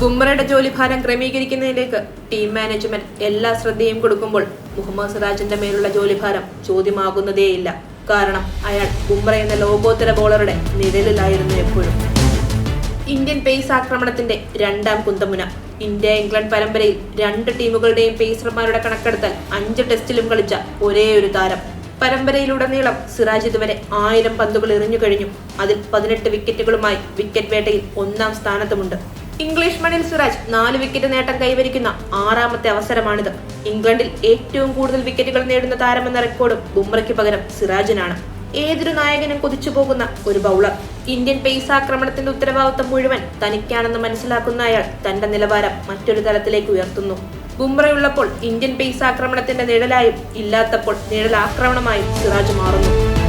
ബുംറയുടെ ജോലിഭാരം ക്രമീകരിക്കുന്നതിലേക്ക് team management എല്ലാ ശ്രദ്ധയും കൊടുക്കുമ്പോൾ മുഹമ്മദ് സിറാജിന്റെ മേലുള്ള ജോലിഭാരം ചോദ്യമാകുന്നതേയില്ല. കാരണം അയാൾ ബുംറ എന്ന ലോകോത്തര ബോളറുടെ നിഴലിലായിരുന്നു എപ്പോഴും. ഇന്ത്യൻ പേസ് ആക്രമണത്തിന്റെ രണ്ടാം കുന്തമുന. ഇന്ത്യ ഇംഗ്ലണ്ട് പരമ്പരയിൽ രണ്ട് ടീമുകളുടെയും പേസർമാരുടെ കണക്കെടുത്താൽ അഞ്ച് ടെസ്റ്റിലും കളിച്ച ഒരേ ഒരു താരം. പരമ്പരയിലുടനീളം സിറാജ് ഇതുവരെ ആയിരം പന്തുകൾ എറിഞ്ഞു കഴിഞ്ഞു. അതിൽ പതിനെട്ട് വിക്കറ്റുകളുമായി വിക്കറ്റ് വേട്ടയിൽ ഒന്നാം സ്ഥാനത്തുമുണ്ട്. ഇംഗ്ലീഷ് മണിൽ സിറാജ് നാല് വിക്കറ്റ് നേട്ടം കൈവരിക്കുന്ന ആറാമത്തെ അവസരമാണിത്. ഇംഗ്ലണ്ടിൽ ഏറ്റവും കൂടുതൽ വിക്കറ്റുകൾ നേടുന്ന താരമെന്ന റെക്കോർഡും ബുംറയ്ക്ക് പകരം സിറാജിനാണ്. ഏതൊരു നായകനും കൊതിച്ചു പോകുന്ന ഒരു ബൗളർ ഇന്ത്യൻ പേസ് ആക്രമണത്തിന്റെ ഉത്തരവാദിത്തം മുഴുവൻ തനിക്കാണെന്ന് മനസ്സിലാക്കുന്ന അയാൾ തന്റെ നിലവാരം മറ്റൊരു തലത്തിലേക്ക് ഉയർത്തുന്നു. ബുംറയുള്ളപ്പോൾ ഇന്ത്യൻ പേസ് ആക്രമണത്തിന്റെ നിഴലായും ഇല്ലാത്തപ്പോൾ നിഴൽ ആക്രമണമായും സിറാജ് മാറുന്നു.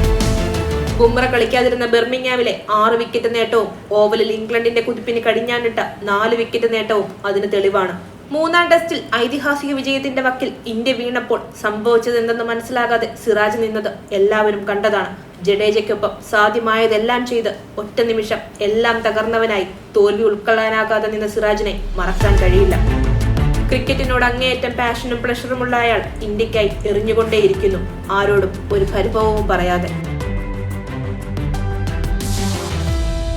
ബുംറ കളിക്കാതിരുന്ന ബെർമിങ്ങാമിലെ ആറ് വിക്കറ്റ് നേട്ടവും ഓവലിൽ ഇംഗ്ലണ്ടിന്റെ കുതിപ്പിന് കടിഞ്ഞാണിട്ട നാല് വിക്കറ്റ് നേട്ടവും അതിന് തെളിവാണ്. മൂന്നാം ടെസ്റ്റിൽ ഐതിഹാസിക വിജയത്തിന്റെ വക്കിൽ ഇന്ത്യ വീണപ്പോൾ സംഭവിച്ചത് സംഭവിച്ചതെന്തെന്ന് മനസ്സിലാകാതെ സിറാജ് നിന്നത് എല്ലാവരും കണ്ടതാണ്. ജഡേജയ്ക്കൊപ്പം സാധ്യമായതെല്ലാം ചെയ്ത് ഒറ്റ നിമിഷം എല്ലാം തകർന്നവനായി തോൽവി ഉൾക്കൊള്ളാനാകാതെ നിന്ന സിറാജിനെ മറക്കാൻ കഴിയില്ല. ക്രിക്കറ്റിനോട് അങ്ങേയറ്റം പാഷനും പ്ലഷറുമുള്ള അയാൾ ഇന്ത്യക്കായി എറിഞ്ഞുകൊണ്ടേയിരിക്കുന്നു. ആരോടും ഒരു പരിഭവവും പറയാതെ.